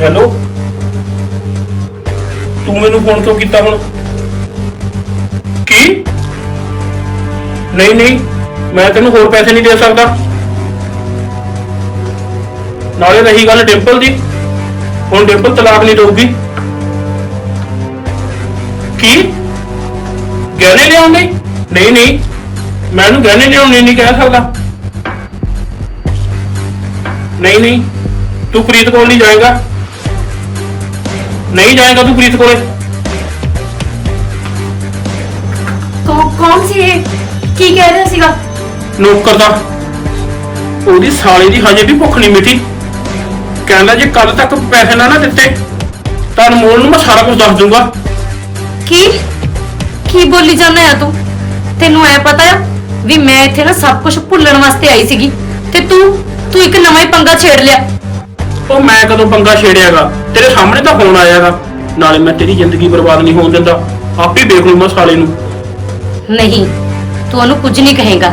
Hello? ਤੂੰ ਮੈਨੂੰ phone ਕਿਉਂ ਕੀਤਾ ਹੁਣ? ਕੀ? ਨਹੀਂ ਨਹੀਂ, ਮੈਂ ਤੈਨੂੰ ਹੋਰ ਪੈਸੇ ਨਹੀਂ ਦੇ ਸਕਦਾ। ਨਾਲੇ ਰਹੀ ਗੱਲ ਡਿੰਪਲ ਦੀ। ਹੁਣ ਡਿੰਪਲ ਤਲਾਕ ਨਹੀਂ ਦਊਗੀ। ਕੀ? ਗਹਿਣੇ ਲਿਆਉਣ ਨਹੀਂ ਨਹੀਂ, ਮੈਂ ਇਹਨੂੰ ਗਹਿਣੇ ਲਿਆਉਣ ਨਹੀਂ ਕਹਿ ਸਕਦਾ। ਨਹੀਂ ਨਹੀਂ। ਤੂੰ ਪ੍ਰੀਤ ਕੋਲ ਨਹੀਂ ਜਾਏਗਾ। ਨਹੀਂ ਜਾਏਗਾ ਤੂੰ ਪ੍ਰੀਤ ਕੋਲੇ। ਕੌਣ ਕੌਣ ਸੀ ਇਹ? ਕੀ ਕਹਿ ਰਿਹਾ ਸੀਗਾ? ਨੌਕਰ ਦਾ। ਉਹਦੀ ਸਾਲੇ ਦੀ ਹਜੇ ਵੀ ਭੁੱਖ ਨਹੀਂ ਮਿਟੀ ਕਹਿੰਦਾ ਜੇ ਕੱਲ ਤੱਕ ਪੈਸੇ ਨਾ ਨਾ ਦਿੱਤੇ ਤਾਂ ਅਨਮੋਲ ਨੂੰ ਮੈਂ ਸਾਰਾ ਕੁਝ ਦੱਸ ਦੂੰਗਾ। ਕੀ? ਕੀ ਬੋਲੀ ਜਾਂਦਾ ਆ ਤੂੰ? ਤੈਨੂੰ ਐ ਪਤਾ ਆ ਵੀ ਮੈਂ ਇੱਥੇ ਨਾ ਸਭ ਕੁਝ ਭੁੱਲਣ ਵਾਸਤੇ ਆਈ ਸੀਗੀ। ਤੇ ਤੂੰ ਤੂੰ ਇੱਕ ਨਵਾਂ ਹੀ ਪੰਗਾ ਛੇੜ ਲਿਆ। ਉਹ ਮੈਂ ਕਦੋਂ ਪੰਗਾ ਛੇੜਿਆਗਾ? ਤੇਰੇ ਸਾਹਮਣੇ ਤਾਂ ਫੋਨ ਆਇਆਗਾ? ਨਾਲੇ ਮੈਂ ਤੇਰੀ ਜ਼ਿੰਦਗੀ ਬਰਬਾਦ ਨਹੀਂ ਹੋਣ ਦਿੰਦਾ। ਆਪੇ ਦੇਖ ਲੂ ਮੈਂ ਸਾਲੇ ਨੂੰ। ਨਹੀਂ ਤੂੰ ਉਹਨੂੰ ਕੁਝ ਨਹੀਂ ਕਹੇਗਾ।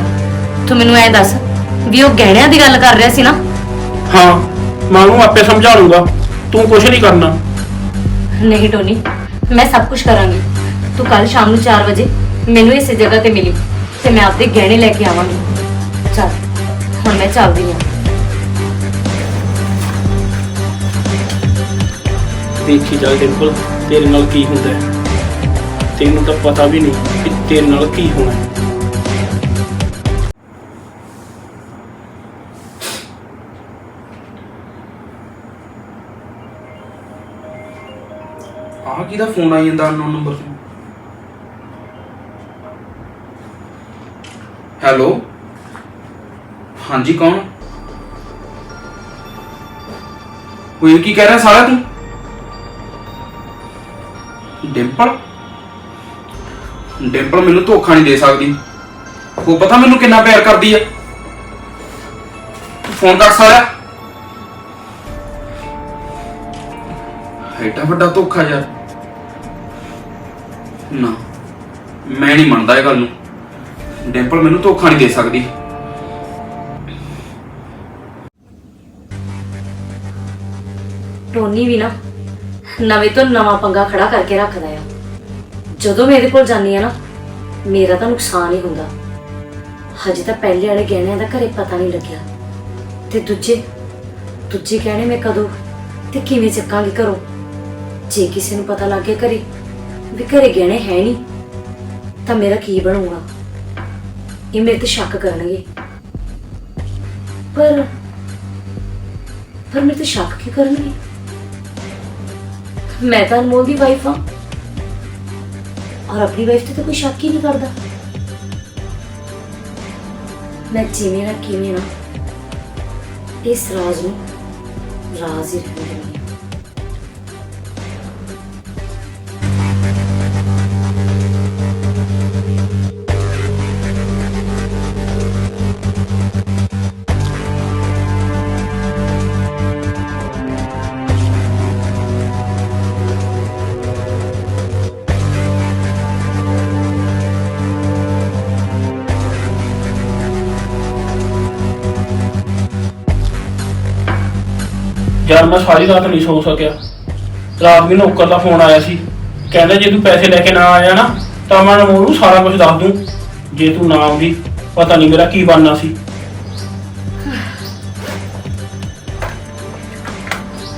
ਤੂੰ ਮੈਨੂੰ ਐ ਦੱਸ ਵੀ ਉਹ ਗਹਿਣਿਆਂ ਦੀ ਗੱਲ ਕਰ ਰਿਹਾ ਸੀ ਨਾ? ਹਾਂ ਮੈਂ ਉਹਨੂੰ ਆਪੇ ਸਮਝਾ ਲੂੰਗਾ ਤੂੰ ਕੁਝ ਨਹੀਂ ਕਰਨਾ। ਨਹੀਂ ਟੋਨੀ ਮੈਂ ਸਭ ਕੁਝ ਕਰਾਂਗੀ। ਤੂੰ ਕੱਲ ਸ਼ਾਮ ਨੂੰ 4 ਵਜੇ ਮੈਨੂੰ ਇਸੇ ਜਗ੍ਹਾ ਤੇ ਮਿਲੀ ਤੇ ਮੈਂ ਆਪਦੇ ਗਹਿਣੇ ਲੈ ਕੇ ਆਵਾਂਗੀ। ਚੱਲ ਹੁਣ ਮੈਂ ਚੱਲਦੀ ਹਾਂ। ਦੇਖੀ ਚੱਲ ਡਿੰਪਲ ਤੇਰੇ ਨਾਲ ਕੀ ਹੁੰਦਾ ਹੈ। ਤੈਨੂੰ ਤਾਂ ਪਤਾ ਵੀ ਨਹੀਂ ਕਿ ਤੇਰੇ ਨਾਲ ਕੀ ਹੋਣਾ ਹੈ। ਆਹ ਕਿਹਦਾ ਫੋਨ ਆਈ ਜਾਂਦਾ ਅਨਨੋਨ ਨੰਬਰ ਤੋਂ? ਹੈਲੋ ਹਾਂਜੀ, ਕੌਣ? ਕੋਈ ਕੀ ਕਹਿ ਰਿਹਾ ਸਾਲਾ ਤੂੰ? ਡਿੰਪਲ? ਡਿੰਪਲ ਮੈਨੂੰ ਧੋਖਾ ਨਹੀਂ ਦੇ ਸਕਦੀ। ਉਹ ਪਤਾ ਮੈਨੂੰ ਕਿੰਨਾ ਪਿਆਰ ਕਰਦੀ ਆ। ਫੋਨ ਕਰ ਸਾਲਾ ਐਡਾ ਵੱਡਾ ਧੋਖਾ ਯਾਰ। ਨਾ, ਮੈਂ ਨਹੀਂ ਮੰਨਦਾ ਇਹ ਗੱਲ ਨੂੰ। ਡਿੰਪਲ ਮੈਨੂੰ ਧੋਖਾ ਨਹੀਂ ਦੇ ਸਕਦੀ। ਟੋਨੀ ਵੀ ਨਾ ਨਵੇਂ ਤੋਂ ਨਵਾਂ ਪੰਗਾ ਖੜਾ ਕਰਕੇ ਰੱਖਦਾ ਆ। ਜਦੋਂ ਮੇਰੇ ਕੋਲ ਜਾਂਦੀ ਆ ਨਾ, ਮੇਰਾ ਤਾਂ ਨੁਕਸਾਨ ਹੀ ਹੁੰਦਾ। ਹਜੇ ਤਾਂ ਪਹਿਲੇ ਵਾਲੇ ਗਹਿਣਿਆਂ ਦਾ ਘਰੇ ਪਤਾ ਨਹੀਂ ਲੱਗਿਆ। ਤੇ ਦੂਜੇ ਦੂਜੇ ਗਹਿਣੇ ਮੈਂ ਕਦੋਂ ਤੇ ਕਿਵੇਂ ਚੱਕਾਂਗੀ ਘਰੋਂ? ਜੇ ਕਿਸੇ ਨੂੰ ਪਤਾ ਲੱਗ ਗਿਆ ਘਰੇ ਵੀ ਘਰੇ ਗਹਿਣੇ ਹੈ ਨਹੀਂ, ਤਾਂ ਮੇਰਾ ਕੀ ਬਣੂਗਾ? ਇਹ ਮੇਰੇ ਤੇ ਸ਼ੱਕ ਕਰਨਗੇ। ਪਰ ਪਰ ਮੇਰੇ ਤੇ ਸ਼ੱਕ ਕੀ ਕਰਨਗੇ? ਮੈਂ ਤਾਂ ਅਨਮੋਲ ਦੀ ਵਾਈਫ ਹਾਂ। ਔਰ ਆਪਣੀ ਵਾਈਫ ਤੇ ਤਾਂ ਕੋਈ ਸ਼ੱਕ ਹੀ ਨਹੀਂ ਕਰਦਾ। ਮੈਂ ਜਿਵੇਂ ਨਾ ਕਿਵੇਂ ਨਾ ਇਸ ਰਾਜ਼ ਨੂੰ ਰਾਜ਼ ਹੀ ਰਹਿਣ ਦਿੰਦੀ ਯਾਰ ਮੈਂ ਸਾਰੀ ਰਾਤ ਨਹੀਂ ਸੌ ਸਕਿਆ। ਰਾਤ ਵੀ ਨੌਕਰ ਦਾ ਫੋਨ ਆਇਆ ਸੀ। ਕਹਿੰਦਾ ਜੇ ਤੂੰ ਪੈਸੇ ਲੈ ਕੇ ਨਾ ਆਇਆ ਨਾ ਤਾਂ ਮੈਂ ਅਨਮੋਲ ਨੂੰ ਸਾਰਾ ਕੁਝ ਦੱਸ ਦੂੰ। ਜੇ ਤੂੰ ਨਾ ਆਉਂਦੀ ਪਤਾ ਨਹੀਂ ਮੇਰਾ ਕੀ ਬਣਨਾ ਸੀ।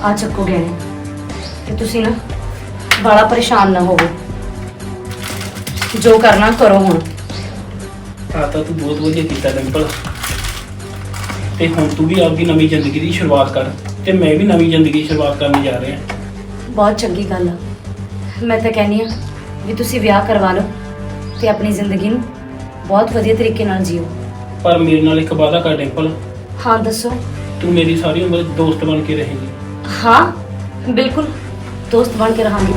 ਆ ਚੱਕੋ ਗਹਿਣੇ ਤੇ ਤੁਸੀਂ ਨਾ ਬੜਾ ਪਰੇਸ਼ਾਨ ਨਾ ਹੋਵੋ। ਜੋ ਕਰਨਾ ਕਰੋ ਹੁਣ। ਆ ਤਾਂ ਤੂੰ ਬਹੁਤ ਵਧੀਆ ਕੀਤਾ ਡਿੰਪਲ। ਤੇ ਹੁਣ ਤੂੰ ਵੀ ਆਪਦੀ ਨਵੀਂ ਜ਼ਿੰਦਗੀ ਦੀ ਸ਼ੁਰੂਆਤ ਕਰ। ਤੇ ਮੈਂ ਵੀ ਨਵੀਂ ਜ਼ਿੰਦਗੀ ਸ਼ੁਰੂਆਤ ਕਰਨ ਜਾ ਰਿਹਾ। ਬਹੁਤ ਚੰਗੀ ਗੱਲ ਆ। ਮੈਂ ਤਾਂ ਕਹਿੰਦੀ ਆ ਵੀ ਤੁਸੀਂ ਵਿਆਹ ਕਰਵਾ ਲਓ ਤੇ ਆਪਣੀ ਜ਼ਿੰਦਗੀ ਨੂੰ ਬਹੁਤ ਵਧੀਆ ਤਰੀਕੇ ਨਾਲ ਜੀਓ। ਪਰ ਮੇਰੇ ਨਾਲ ਇੱਕ ਵਾਅਦਾ ਕਰ ਡਿੰਪਲ। ਹਾਂ ਦੱਸੋ। ਤੂੰ ਮੇਰੀ ਸਾਰੀ ਉਮਰ ਦੋਸਤ ਬਣ ਕੇ ਰਹੇਂਗੀ। ਹਾਂ ਬਿਲਕੁਲ। ਦੋਸਤ ਬਣ ਕੇ ਰਹਾਂਗੇ।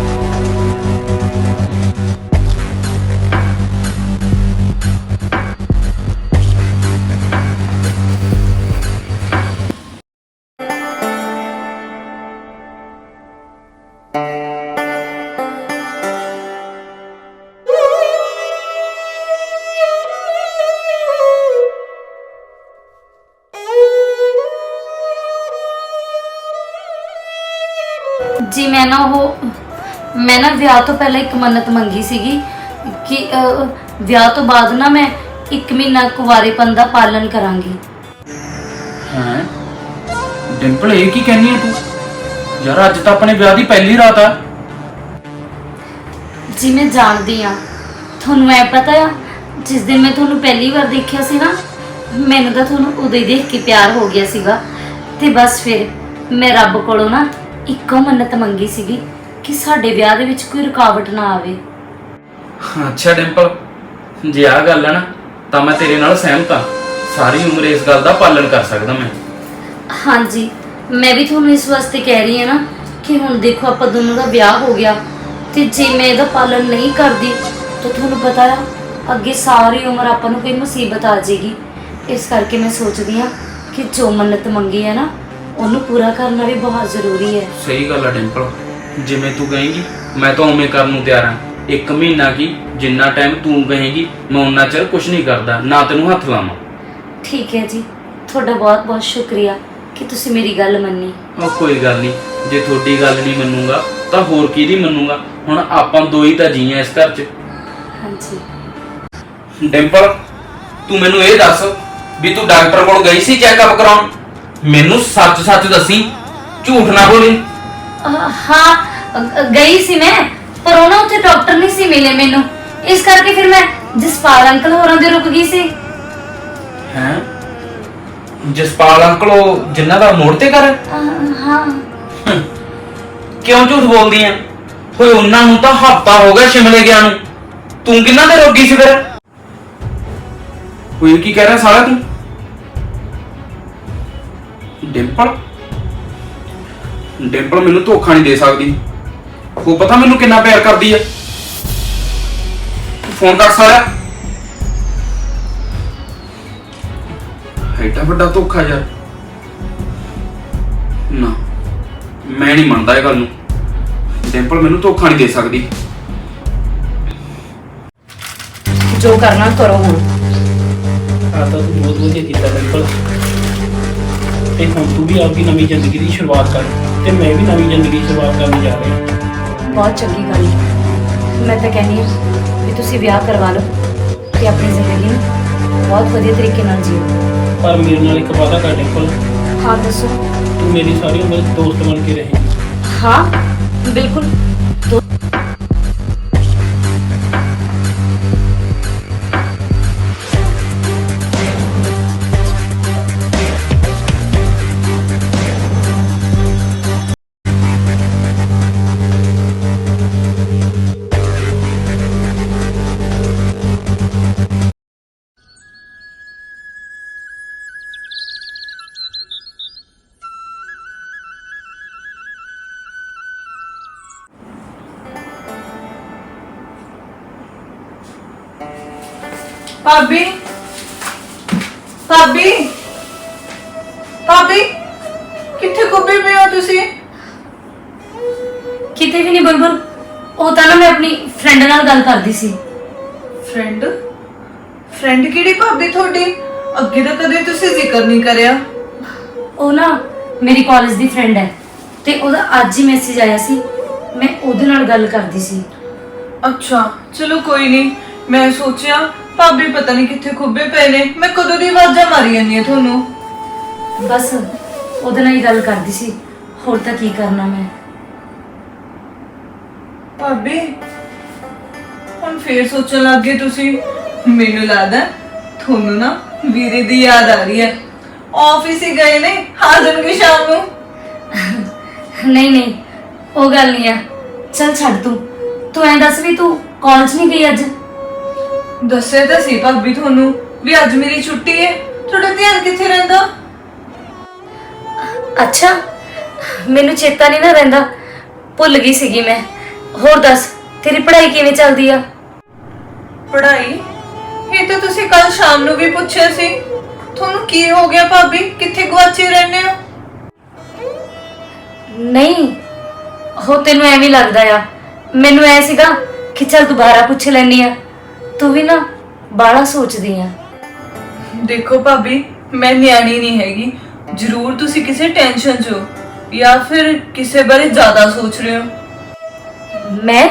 ਜੀ ਮੈਂ ਨਾ ਉਹ ਮੈਂ ਨਾ ਵਿਆਹ ਤੋਂ ਪਹਿਲਾਂ ਇੱਕ ਮੰਨਤ ਮੰਗੀ ਸੀਗੀ ਕਿ ਅਹ, ਵਿਆਹ ਤੋਂ ਬਾਅਦ ਨਾ ਮੈਂ ਇੱਕ ਮਹੀਨਾ ਕੁਵਾਰੇਪਨ ਦਾ ਪਾਲਣ ਕਰਾਂਗੀ। ਹੈ? ਡਿੰਪਲ ਇਹ ਕੀ ਕਹਿੰਦੀ ਹੈ ਤੂੰ? ਯਾਰ ਅੱਜ ਤਾਂ ਆਪਣੇ ਵਿਆਹ ਦੀ ਪਹਿਲੀ ਰਾਤ ਆ। ਜੀ ਮੈਂ ਜਾਣਦੀ ਆ। ਤੁਹਾਨੂੰ ਐ ਪਤਾ ਆ ਜਿਸ ਦਿਨ ਮੈਂ ਤੁਹਾਨੂੰ ਪਹਿਲੀ ਵਾਰ ਦੇਖਿਆ ਸੀ ਨਾ ਮੈਨੂੰ ਤਾਂ ਤੁਹਾਨੂੰ ਉਦੋਂ ਹੀ ਦੇਖ ਕੇ ਪਿਆਰ ਹੋ ਗਿਆ ਸੀਗਾ। ਤੇ ਬਸ ਫਿਰ ਮੈਂ ਰੱਬ ਕੋਲੋਂ ਨਾ ਇੱਕੋ ਮੰਨਤ ਮੰਗੀ ਸੀਗੀ ਕਿ ਸਾਡੇ ਵਿਆਹ ਦੇ ਵਿੱਚ ਕੋਈ ਰੁਕਾਵਟ ਨਾ ਆਵੇ। ਅੱਛਾ ਡਿੰਪਲ ਜੇ ਆ ਗੱਲ ਹੈ ਨਾ ਤਾਂ ਮੈਂ ਤੇਰੇ ਨਾਲ ਸਹਿਮਤ ਹਾਂ ਸਾਰੀ ਉਮਰ ਇਸ ਗੱਲ ਦਾ ਪਾਲਣ ਕਰ ਸਕਦਾ ਮੈਂ। ਹਾਂਜੀ ਮੈਂ ਵੀ ਤੁਹਾਨੂੰ ਇਸ ਵਾਸਤੇ ਕਹਿ ਰਹੀ ਹਾਂ ਨਾ ਕਿ ਹੁਣ ਦੇਖੋ ਆਪਾਂ ਦੋਨੋਂ ਦਾ ਵਿਆਹ ਹੋ ਗਿਆ ਤੇ ਜੇ ਮੈਂ ਇਹਦਾ ਪਾਲਣ ਨਹੀਂ ਕਰਦੀ ਤਾਂ ਤੁਹਾਨੂੰ ਪਤਾ ਆ ਅੱਗੇ ਸਾਰੀ ਉਮਰ ਆਪਾਂ ਨੂੰ ਕੋਈ ਮੁਸੀਬਤ ਆ ਜਾਏਗੀ। ਇਸ ਕਰਕੇ ਮੈਂ ਸੋਚਦੀ ਹਾਂ ਕਿ ਜੋ ਮੰਨਤ ਮੰਗੀ ਹੈ ਨਾ ਉਹਨੂੰ ਪੂਰਾ ਕਰਨਾ ਵੀ ਬਹੁਤ ਜ਼ਰੂਰੀ ਹੈ। ਸਹੀ ਗੱਲ ਆ ਡਿੰਪਲ। ਜਿਵੇਂ ਤੂੰ ਕਹੇਂਗੀ ਮੈਂ ਤਾਂ ਉਵੇਂ ਕਰਨ ਨੂੰ ਤਿਆਰ ਹਾਂ। ਇੱਕ ਮਹੀਨਾ ਕੀ ਜਿੰਨਾ ਟਾਈਮ ਤੂੰ ਕਹੇਂਗੀ ਮੈਂ ਉਨਾ ਚਿਰ ਕੁਝ ਨਹੀਂ ਕਰਦਾ ਨਾ ਤੈਨੂੰ ਹੱਥ ਲਾਵਾਂ। ਠੀਕ ਹੈ ਜੀ। ਤੁਹਾਡਾ ਬਹੁਤ ਬਹੁਤ ਸ਼ੁਕਰੀਆ ਕਿ ਤੁਸੀਂ ਮੇਰੀ ਗੱਲ ਮੰਨੀ। ਉਹ ਕੋਈ ਗੱਲ ਨਹੀਂ ਜੇ ਤੁਹਾਡੀ ਗੱਲ ਨਹੀਂ ਮੰਨੂਗਾ ਤਾਂ ਹੋਰ ਕਿਹਦੀ ਮੰਨੂਗਾ? ਹੁਣ ਆਪਾਂ ਦੋ ਹੀ ਤਾਂ ਜੀਆਂ ਇਸ ਘਰ 'ਚ। ਹਾਂਜੀ। ਡਿੰਪਲ ਤੂੰ ਮੈਨੂੰ ਇਹ ਦੱਸ ਵੀ ਤੂੰ ਡਾਕਟਰ ਕੋਲ ਗਈ ਸੀ ਚੈੱਕਅਪ ਕਰਾਉਣ? ਮੈਨੂੰ ਸੱਚ-ਸੱਚ ਦੱਸੀ ਝੂਠ ਨਾ ਬੋਲੀ। ਅਹ ਹਾਂ ਅ- ਗਈ ਸੀ ਮੈਂ ਪਰ ਉਹ ਨਾ ਉੱਥੇ ਡਾਕਟਰ ਨਹੀਂ ਸੀ ਮਿਲੇ ਮੈਨੂੰ। ਇਸ ਕਰਕੇ ਫਿਰ ਮੈਂ ਜਸਪਾਲ ਅੰਕਲ ਹੋਰਾਂ ਦੇ ਰੁਕ ਗਈ ਸੀ। ਹੈ? ਜਸਪਾਲ ਅੰਕਲ ਉਹ ਜਿਨ੍ਹਾਂ ਦਾ ਮੋੜ ਤੇ ਕਰ ਅਹ ਹਾਂ। ਕਿਉਂ ਝੂਠ ਬੋਲਦੀ ਆ ਹੋਏ ਉਹਨਾਂ ਨੂੰ ਤਾਂ ਹਫਤਾ ਹੋ ਗਿਆ ਸ਼ਿਮਲੇ ਗਿਆ ਨੂੰ। ਤੂੰ ਕਿੰਨਾ ਦੇ ਰੋਗੀ ਸੀ ਫਿਰ? ਹੋਏ ਕੀ ਕਹਿ ਰਿਹਾ ਸਾਲਾ ਤੂੰ? ਡਿੰਪਲ? ਡਿੰਪਲ ਮੈਨੂੰ ਧੋਖਾ ਨਹੀਂ ਦੇ ਸਕਦੀ। ਉਹ ਪਤਾ ਮੈਨੂੰ ਕਿੰਨਾ ਪਿਆਰ ਕਰਦੀ ਆ ਤੂੰ ਫੋਨ ਕਰ ਸਾਲਾ ਐਡਾ ਵੱਡਾ ਧੋਖਾ ਯਾਰ। ਨਾ ਮੈਂ ਨਹੀਂ ਮੰਨਦਾ ਇਹ ਗੱਲ ਨੂੰ। ਡਿੰਪਲ ਮੈਨੂੰ ਧੋਖਾ ਨਹੀਂ ਦੇ ਸਕਦੀ। ਜੋ ਕਰਨਾ ਕਰੋ ਹੁਣ। ਆ ਤਾਂ ਤੂੰ ਬਹੁਤ ਵਧੀਆ ਕੀਤਾ ਬਿਲਕੁਲ ਤੇ ਹੁਣ ਤੂੰ ਵੀ ਆਪਣੀ ਨਵੀਂ ਜ਼ਿੰਦਗੀ ਦੀ ਸ਼ੁਰੂਆਤ ਕਰ ਤੇ ਮੈਂ ਵੀ ਨਵੀਂ ਜ਼ਿੰਦਗੀ ਦੀ ਸ਼ੁਰੂਆਤ ਕਰਨ ਜਾ ਰਿਹਾ। ਬਹੁਤ ਚੰਗੀ ਗੱਲ ਹੈ। ਮੈਂ ਤਾਂ ਕਹਿੰਦੀ ਹਾਂ ਵੀ ਤੁਸੀਂ ਵਿਆਹ ਕਰਵਾ ਲਓ ਤੇ ਆਪਣੀ ਜ਼ਿੰਦਗੀ ਨੂੰ ਬਹੁਤ ਵਧੀਆ ਤਰੀਕੇ ਨਾਲ ਜੀਓ। ਪਰ ਮੇਰੇ ਨਾਲ ਇੱਕ ਵਾਅਦਾ ਕਰ ਡਿੰਪਲ ਹਾਂ ਦੱਸੋ। ਤੂੰ ਮੇਰੀ ਸਾਰੀ ਉਮਰ ਦੋਸਤ ਬਣ ਕੇ ਰਹੇਂਗੀ ਹਾਂ ਬਿਲਕੁਲ। ਭਾਬੀ। ਭਾਬੀ। ਭਾਬੀ ਕਿੱਥੇ ਗੁੱਬੇ ਪਏ ਹੋ ਤੁਸੀਂ? ਕਿਤੇ ਵੀ ਨਹੀਂ ਬੁਲਬੁਲ। ਉਹ ਤਾਂ ਨਾ ਮੈਂ ਆਪਣੀ ਫਰੈਂਡ ਨਾਲ ਗੱਲ ਕਰਦੀ ਸੀ। ਫਰੈਂਡ ਫਰੈਂਡ ਕਿਹੜੀ ਭਾਬੀ ਤੁਹਾਡੀ? ਅੱਗੇ ਤਾਂ ਕਦੇ ਤੁਸੀਂ ਜ਼ਿਕਰ ਨਹੀਂ ਕਰਿਆ। ਉਹ ਨਾ ਮੇਰੀ ਕਾਲਜ ਦੀ ਫਰੈਂਡ ਹੈ ਤੇ ਉਹਦਾ ਅੱਜ ਹੀ ਮੈਸੇਜ ਆਇਆ ਸੀ। ਮੈਂ ਉਹਦੇ ਨਾਲ ਗੱਲ ਕਰਦੀ ਸੀ। ਅੱਛਾ ਚਲੋ ਕੋਈ ਨਹੀਂ। ਮੈਂ ਸੋਚਿਆ ਭਾਬੀ ਪਤਾ ਨਹੀਂ ਕਿੱਥੇ ਖੁੱਬੇ ਪਏ ਨੇ। ਮੈਂ ਕਦੋਂ ਦੀ ਆਵਾਜ਼ਾਂ ਮਾਰੀ ਜਾਂਦੀ ਆ ਤੁਹਾਨੂੰ? ਬਸ ਉਹਦੇ ਨਾਲ ਹੀ ਗੱਲ ਕਰਦੀ ਸੀ। ਹੋਰ ਤਾਂ ਕੀ ਕਰਨਾ ਮੈਂ? ਭਾਬੀ ਹੁਣ ਫੇਰ ਸੋਚਣ ਲੱਗ ਗਏ ਤੁਸੀਂ। ਮੈਨੂੰ ਲੱਗਦਾ ਤੁਹਾਨੂੰ ਨਾ ਵੀਰੇ ਦੀ ਯਾਦ ਆ ਰਹੀ ਹੈ। ਆਫਿਸ ਹੀ ਗਏ ਨੇ ਆ ਜਾਣਗੇ ਸ਼ਾਮ ਨੂੰ। ਨਹੀਂ ਨਹੀਂ ਉਹ ਗੱਲ ਨਹੀਂ ਆ। ਚਲ ਛੱਡ ਤੂੰ। ਤੂੰ ਐਂ ਦੱਸ ਵੀ ਤੂੰ ਕਾਲਜ ਨਹੀਂ ਗਈ ਅੱਜ? ਦੱਸਿਆ ਤਾਂ ਸੀ ਭਾਬੀ ਤੁਹਾਨੂੰ ਵੀ ਅੱਜ ਮੇਰੀ ਛੁੱਟੀ ਹੈ ਤੁਹਾਡਾ ਧਿਆਨ ਕਿੱਥੇ ਰਹਿੰਦਾ? ਅੱਛਾ ਮੈਨੂੰ ਚੇਤਾ ਨਹੀਂ ਨਾ ਰਹਿੰਦਾ। ਭੁੱਲ ਗਈ ਸੀਗੀ ਮੈਂ। ਹੋਰ ਦੱਸ ਤੇਰੀ ਪੜ੍ਹਾਈ ਕਿਵੇਂ ਚੱਲਦੀ ਆ? ਪੜ੍ਹਾਈ? ਇਹ ਤਾਂ ਤੁਸੀਂ ਕੱਲ ਸ਼ਾਮ ਨੂੰ ਵੀ ਪੁੱਛਿਆ ਸੀ। ਤੁਹਾਨੂੰ ਕੀ ਹੋ ਗਿਆ ਭਾਬੀ? ਕਿੱਥੇ ਗਵਾਚੇ ਰਹਿੰਦੇ ਹੋ? ਨਹੀਂ ਉਹ ਤੈਨੂੰ ਐਵੇਂ ਹੀ ਲੱਗਦਾ ਆ। ਮੈਨੂੰ ਐ ਸੀਗਾ ਕਿ ਚੱਲ ਦੁਬਾਰਾ ਪੁੱਛ ਲੈਣੀ ਆ। ਤੂੰ ਵੀ ਨਾ ਬਾਹਲਾ ਸੋਚਦੀ ਆ। ਦੇਖੋ ਭਾਬੀ ਮੈਂ ਨਿਆਣੀ ਨਹੀਂ ਹੈਗੀ। ਜ਼ਰੂਰ ਤੁਸੀਂ ਕਿਸੇ ਟੈਨਸ਼ਨ 'ਚ ਹੋ ਜਾਂ ਫਿਰ ਕਿਸੇ ਬਾਰੇ ਜ਼ਿਆਦਾ ਸੋਚ ਰਹੇ ਹੋ। ਮੈਂ?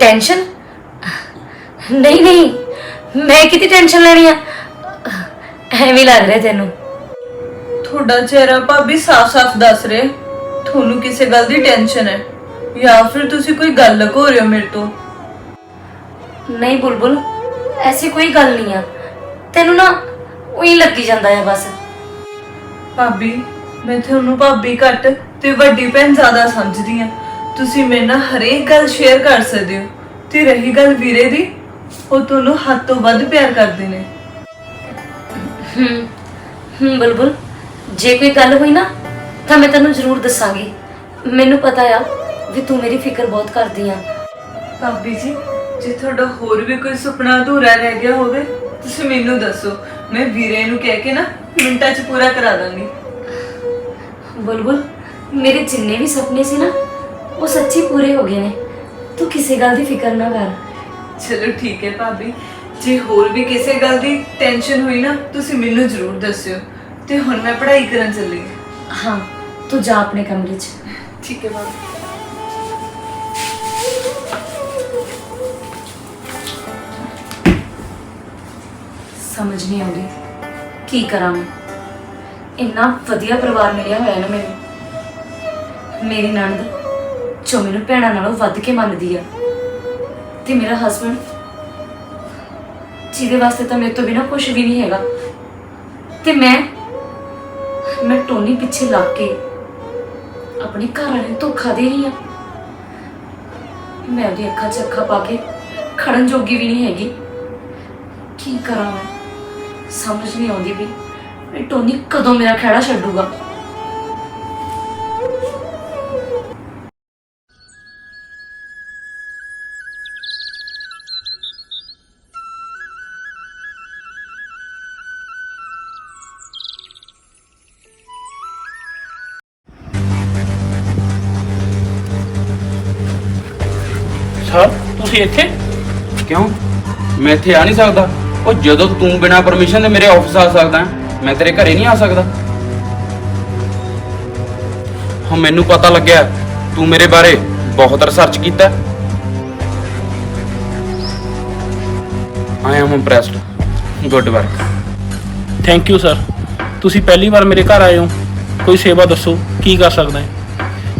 ਟੈਨਸ਼ਨ? ਨਹੀਂ ਨਹੀਂ ਮੈਂ ਕਿਤੇ ਟੈਨਸ਼ਨ ਲੈਣੀ ਆ? ਐਵੇਂ ਲੱਗ ਰਿਹਾ ਤੈਨੂੰ। ਤੁਹਾਡਾ ਚਿਹਰਾ ਭਾਬੀ ਸਾਫ਼-ਸਾਫ਼ ਦੱਸ ਰਿਹਾ। ਤੁਹਾਨੂੰ ਕਿਸੇ ਗੱਲ ਦੀ ਟੈਨਸ਼ਨ ਹੈ ਜਾਂ ਫਿਰ ਤੁਸੀਂ ਕੋਈ ਗੱਲ ਲੁਕੋ ਰਹੇ ਹੋ ਮੇਰੇ ਤੋਂ। ਨਹੀਂ ਬੁਲਬੁਲ ਐਸੀ ਕੋਈ ਗੱਲ ਨਹੀਂ ਆ। ਤੈਨੂੰ ਨਾ ਉਹੀ ਲੱਗੀ ਜਾਂਦਾ ਆ ਬਸ। ਭਾਬੀ ਮੈਂ ਤੁਹਾਨੂੰ ਭਾਬੀ ਘੱਟ ਤੇ ਵੱਡੀ ਭੈਣ ਜ਼ਿਆਦਾ ਸਮਝਦੀ ਆ। ਤੁਸੀਂ ਮੇਰੇ ਨਾਲ ਹਰੇਕ ਗੱਲ ਸ਼ੇਅਰ ਕਰ ਸਕਦੇ ਹੋ। ਤੇ ਰਹੀ ਗੱਲ ਵੀਰੇ ਦੀ ਉਹ ਤੁਹਾਨੂੰ ਹੱਦ ਤੋਂ ਵੱਧ ਪਿਆਰ ਕਰਦੇ ਨੇ। ਹੂੰ ਹੂੰ ਬੁਲਬੁਲ ਜੇ ਕੋਈ ਗੱਲ ਹੋਈ ਨਾ ਤਾਂ ਮੈਂ ਤੈਨੂੰ ਜ਼ਰੂਰ ਦੱਸਾਂਗੀ। ਮੈਨੂੰ ਪਤਾ ਆ ਵੀ ਤੂੰ ਮੇਰੀ ਫਿਕਰ ਬਹੁਤ ਕਰਦੀ ਆ। ਭਾਬੀ ਜੀ ਜੇ ਤੁਹਾਡਾ ਹੋਰ ਵੀ ਕੋਈ ਸੁਪਨਾ ਅਧੂਰਾ ਰਹਿ ਗਿਆ ਹੋਵੇ ਤੁਸੀਂ ਮੈਨੂੰ ਦੱਸੋ। ਮੈਂ ਵੀਰੇ ਨੂੰ ਕਹਿ ਕੇ ਨਾ ਮਿੰਟਾਂ 'ਚ ਪੂਰਾ ਕਰਾ ਦਾਂਗੀ। ਬੁਲਬੁਲ ਮੇਰੇ ਜਿੰਨੇ ਵੀ ਸੁਪਨੇ ਸੀ ਨਾ ਉਹ ਸੱਚੀ ਪੂਰੇ ਹੋ ਗਏ ਨੇ। ਤੂੰ ਕਿਸੇ ਗੱਲ ਦੀ ਫਿਕਰ ਨਾ ਕਰ। ਚਲੋ ਠੀਕ ਹੈ ਭਾਬੀ। ਜੇ ਹੋਰ ਵੀ ਕਿਸੇ ਗੱਲ ਦੀ ਟੈਨਸ਼ਨ ਹੋਈ ਨਾ ਤੁਸੀਂ ਮੈਨੂੰ ਜ਼ਰੂਰ ਦੱਸਿਓ। ਤੇ ਹੁਣ ਮੈਂ ਪੜ੍ਹਾਈ ਕਰਨ ਚੱਲੀ ਹਾਂ। ਹਾਂ ਤੂੰ ਜਾ ਆਪਣੇ ਕਮਰੇ 'ਚ। ਠੀਕ ਹੈ ਭਾਬੀ। ਸਮਝ ਨਹੀਂ ਆਉਂਦੀ। ਕੀ ਕਰਾਂ ਮੈਂ? ਇੰਨਾ ਵਧੀਆ ਪਰਿਵਾਰ ਮਿਲਿਆ ਹੋਇਆ ਨਾ ਮੈਨੂੰ। ਮੇਰੀ ਨਣਦ ਜੋ ਮੈਨੂੰ ਭੈਣਾਂ ਨਾਲੋਂ ਵੱਧ ਕੇ ਮੰਨਦੀ ਆ। ਤੇ ਮੇਰਾ ਹਸਬੰਡ ਜਿਹਦੇ ਵਾਸਤੇ ਤਾਂ ਮੇਰੇ ਤੋਂ ਬਿਨਾ ਕੁਝ ਵੀ ਨਹੀਂ ਹੈਗਾ। ਤੇ ਮੈਂ ਮੈਂ ਟੋਨੀ ਪਿੱਛੇ ਲੱਗ ਕੇ ਆਪਣੇ ਘਰ ਵਾਲੇ ਨੂੰ ਧੋਖਾ ਦੇ ਰਹੀ ਆ। ਮੈਂ ਉਹਦੀ ਅੱਖਾਂ 'ਚ ਅੱਖਾਂ ਪਾ ਕੇ ਖੜਨ ਜੋਗੀ ਵੀ ਨਹੀਂ ਹੈਗੀ। ਕੀ ਕਰਾਂ ਮੈਂ? ਸਮਝ ਨਹੀਂ ਆਉਂਦੀ ਵੀ ਇਹ ਟੋਨੀ ਕਦੋਂ ਮੇਰਾ ਖਹਿੜਾ ਛੱਡੂਗਾ। ਸਰ ਤੁਸੀਂ ਇੱਥੇ? ਕਿਉਂ? ਮੈਂ ਇੱਥੇ ਆ ਨਹੀਂ ਸਕਦਾ। ਉਹ ਜਦੋਂ ਤੂੰ ਬਿਨਾ ਪਰਮਿਸ਼ਨ ਦੇ ਮੇਰੇ ਆਫਿਸ ਆ ਸਕਦਾ ਹੈ, ਮੈਂ ਤੇਰੇ ਘਰੇ ਨਹੀਂ ਆ ਸਕਦਾ। ਹਾਂ ਮੈਨੂੰ ਪਤਾ ਲੱਗਿਆ ਤੂੰ ਮੇਰੇ ਬਾਰੇ ਬਹੁਤ ਰਿਸਰਚ ਕੀਤਾ I am impressed good work thank you sir ਤੁਸੀਂ ਪਹਿਲੀ ਵਾਰ ਮੇਰੇ ਘਰ ਆਏ ਹੋ। ਕੋਈ ਸੇਵਾ ਦੱਸੋ ਕੀ ਕਰ ਸਕਦਾ ਹੈ?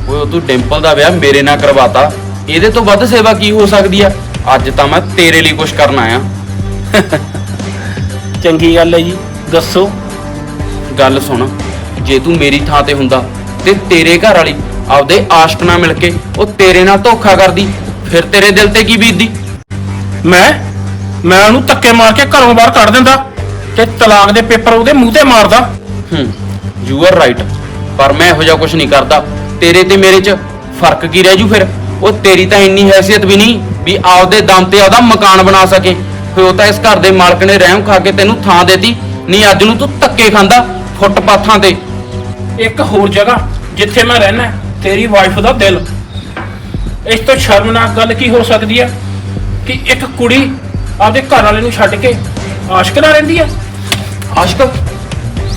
ਓਏ ਤੂੰ ਡਿੰਪਲ ਦਾ ਵਿਆਹ ਮੇਰੇ ਨਾਲ ਕਰਵਾਤਾ। ਇਹਦੇ ਤੋਂ ਵੱਧ ਸੇਵਾ ਕੀ ਹੋ ਸਕਦੀ ਆ ਅੱਜ ਤਾਂ ਮੈਂ ਤੇਰੇ ਲਈ ਕੁਝ ਕਰਨ ਆਇਆ। ਚੰਗੀ ਗੱਲ ਹੈ ਜੀ, ਦੱਸੋ। ਗੱਲ ਸੁਣ, ਜੇ ਤੂੰ ਮੇਰੀ ਥਾਂ ਤੇ ਹੁੰਦਾ ਤੇ ਤੇਰੇ ਘਰ ਵਾਲੀ ਆਪਦੇ ਆਸ਼ਕ ਨਾਲ ਮਿਲ ਕੇ ਉਹ ਤੇਰੇ ਨਾਲ ਧੋਖਾ ਕਰਦੀ, ਫਿਰ ਤੇਰੇ ਦਿਲ ਤੇ ਕੀ ਬੀਤਦੀ? ਮੈਂ? ਮੈਂ ਉਹਨੂੰ ਧੱਕੇ ਮਾਰ ਕੇ ਘਰੋਂ ਬਾਹਰ ਕੱਢ ਦਿੰਦਾ ਤੇ ਤਲਾਕ ਦੇ ਪੇਪਰ ਉਹਦੇ ਮੂੰਹ ਤੇ ਮਾਰਦਾ। ਹੂੰ ਯੂ ਆਰ ਰਾਈਟ ਪਰ ਮੈਂ ਇਹੋ ਜਿਹਾ ਕੁਝ ਨਹੀਂ ਕਰਦਾ। ਤੇਰੇ ਤੇ ਮੇਰੇ 'ਚ ਫ਼ਰਕ ਕੀ ਰਹਿ ਜੂ ਫਿਰ? ਉਹ ਤੇਰੀ ਤਾਂ ਇੰਨੀ ਹੈਸੀਅਤ ਵੀ ਨਹੀਂ ਵੀ ਆਪਦੇ ਦਮ ਤੇ ਆਪਦਾ ਮਕਾਨ ਬਣਾ ਸਕੇ। ਫਿਰ ਉਹ ਤਾਂ ਇਸ ਘਰ ਦੇ ਮਾਲਕ ਨੇ ਰਹਿਮ ਖਾ ਕੇ ਤੈਨੂੰ ਥਾਂ ਦੇਤੀ। ਨਹੀਂ ਅੱਜ ਨੂੰ ਤੂੰ ਧੱਕੇ ਖਾਂਦਾ ਫੁੱਟਪਾਥਾਂ ਤੇ। ਇੱਕ ਹੋਰ ਜਗ੍ਹਾ ਜਿੱਥੇ ਮੈਂ ਰਹਿਣਾ ਤੇਰੀ ਵਾਈਫ ਦਾ ਦਿਲ। ਇਸ ਤੋਂ ਸ਼ਰਮਨਾਕ ਗੱਲ ਕੀ ਹੋ ਸਕਦੀ ਹੈ? ਕਿ ਇੱਕ ਕੁੜੀ ਆਪਦੇ ਘਰ ਵਾਲੇ ਨੂੰ ਛੱਡ ਕੇ ਆਸ਼ਕ ਨਾਲ ਰਹਿੰਦੀ ਹੈ? ਆਸ਼ਕ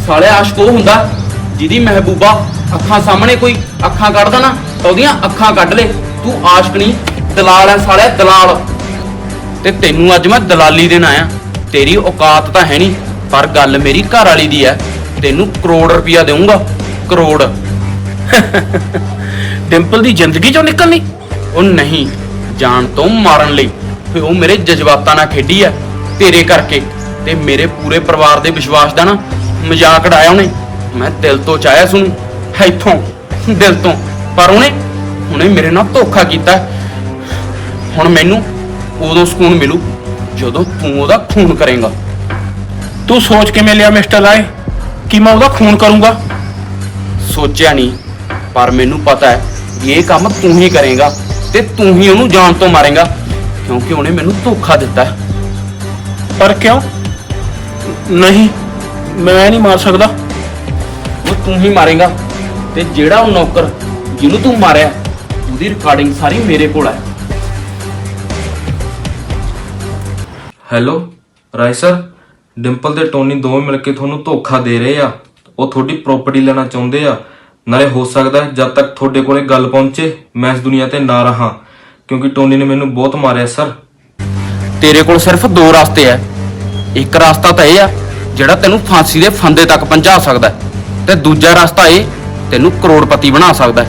ਸਾਲੇ ਆਸ਼ਕ ਉਹ ਹੁੰਦਾ ਜਿਹਦੀ ਮਹਿਬੂਬਾ ਅੱਖਾਂ ਸਾਹਮਣੇ ਕੋਈ ਅੱਖਾਂ ਕੱਢਦਾ ਨਾ ਤਾਂ ਉਹਦੀਆਂ ਅੱਖਾਂ ਕੱਢ ਲੈ। ਤੂੰ ਆਸ਼ਕ ਨਹੀਂ ਦਲਾਲ ਐ ਸਾਲਿਆ ਦਲਾਲ। ਤੇ ਤੈਨੂੰ ਅੱਜ ਮੈਂ ਦਲਾਲੀ ਦੇਣ ਆਇਆ। ਤੇਰੀ ਔਕਾਤ ਤਾਂ ਹੈ ਨਹੀਂ, ਪਰ ਗੱਲ ਮੇਰੀ ਘਰ ਵਾਲੀ ਦੀ ਹੈ। ਤੈਨੂੰ ਕਰੋੜ ਰੁਪਇਆ ਦੇਵਾਂਗਾ ਕਰੋੜ। ਡਿੰਪਲ ਦੀ ਜ਼ਿੰਦਗੀ ਚੋਂ ਨਿਕਲਣੀ? ਉਹ ਨਹੀਂ ਜਾਣ ਤੋਂ ਮਾਰਨ ਲਈ। ਉਹ ਮੇਰੇ ਜਜ਼ਬਾਤਾਂ ਨਾਲ ਖੇਡੀ ਐ ਤੇਰੇ ਕਰਕੇ। ਤੇ ਮੇਰੇ ਪੂਰੇ ਪਰਿਵਾਰ ਦੇ ਵਿਸ਼ਵਾਸ ਦਾ ਨਾ ਮਜ਼ਾਕ ਉਡਾਇਆ ਉਹਨੇ। ਮੈਂ ਦਿਲ ਤੋਂ ਚਾਹਿਆ ਸੁਣ ਇੱਥੋਂ, ਦਿਲ ਤੋਂ। ਪਰ ਉਹਨੇ ਉਹਨੇ ਮੇਰੇ ਨਾਲ ਧੋਖਾ ਕੀਤਾ। ਹੁਣ ਮੈਨੂੰ ਉਦੋਂ ਸਕੂਨ ਮਿਲੂ ਜਦੋਂ ਤੂੰ ਉਹਦਾ ਖੂਨ ਕਰੇਗਾ। ਤੂੰ ਸੋਚ ਕਿਵੇਂ ਲਿਆ ਮਿਸਟਰ ਲਾਏ? ਕਿ ਮੈਂ ਉਹਦਾ ਖੂਨ ਕਰੂੰਗਾ? ਸੋਚਿਆ ਨਹੀਂ ਪਰ ਮੈਨੂੰ ਪਤਾ ਹੈ ਕਿ ਇਹ ਕੰਮ ਤੂੰ ਹੀ ਕਰੇਗਾ ਤੇ ਤੂੰ ਹੀ ਉਹਨੂੰ ਜਾਨ ਤੋਂ ਮਾਰੇਗਾ ਕਿਉਂਕਿ ਉਹਨੇ ਮੈਨੂੰ ਧੋਖਾ ਦਿੱਤਾ ਹੈ। ਪਰ ਕਿਉਂ? ਨਹੀਂ ਮੈਂ ਨਹੀਂ ਮਾਰ ਸਕਦਾ। ਉਹ ਤੂੰ ਹੀ ਮਾਰੇਗਾ ਤੇ ਜਿਹੜਾ ਉਹ ਨੌਕਰ ਜਿਹਨੂੰ ਤੂੰ ਮਾਰਿਆ ਉਹਦੀ ਰਿਕਾਰਡਿੰਗ ਸਾਰੀ ਮੇਰੇ ਕੋਲ ਹੈ। ਹੈਲੋ ਰਾਏ ਸਰ ਡਿੰਪਲ ਤੇ ਟੋਨੀ ਦੋਵੇਂ ਮਿਲ ਕੇ ਤੁਹਾਨੂੰ ਧੋਖਾ ਦੇ ਰਹੇ ਆ। ਉਹ ਤੁਹਾਡੀ ਪ੍ਰਾਪਰਟੀ ਲੈਣਾ ਚਾਹੁੰਦੇ ਆ। ਨਾਲੇ ਹੋ ਸਕਦਾ ਜਦ ਤੱਕ ਤੁਹਾਡੇ ਕੋਲੇ ਗੱਲ ਪਹੁੰਚੇ ਮੈਂ ਇਸ ਦੁਨੀਆ ਤੇ ਨਾ ਰਹਾ ਕਿਉਂਕਿ ਟੋਨੀ ਨੇ ਮੈਨੂੰ ਬਹੁਤ ਮਾਰਿਆ ਸਰ। ਤੇਰੇ ਕੋਲ ਸਿਰਫ ਦੋ ਰਸਤੇ ਐ ਇੱਕ ਰਸਤਾ ਤਾਂ ਇਹ ਆ ਜਿਹੜਾ ਤੈਨੂੰ ਫਾਂਸੀ ਦੇ ਫੰਦੇ ਤੱਕ ਪਹੁੰਚਾ ਸਕਦਾ ਹੈ, ਤੇ ਦੂਜਾ ਰਸਤਾ ਇਹ ਤੈਨੂੰ ਕਰੋੜਪਤੀ ਬਣਾ ਸਕਦਾ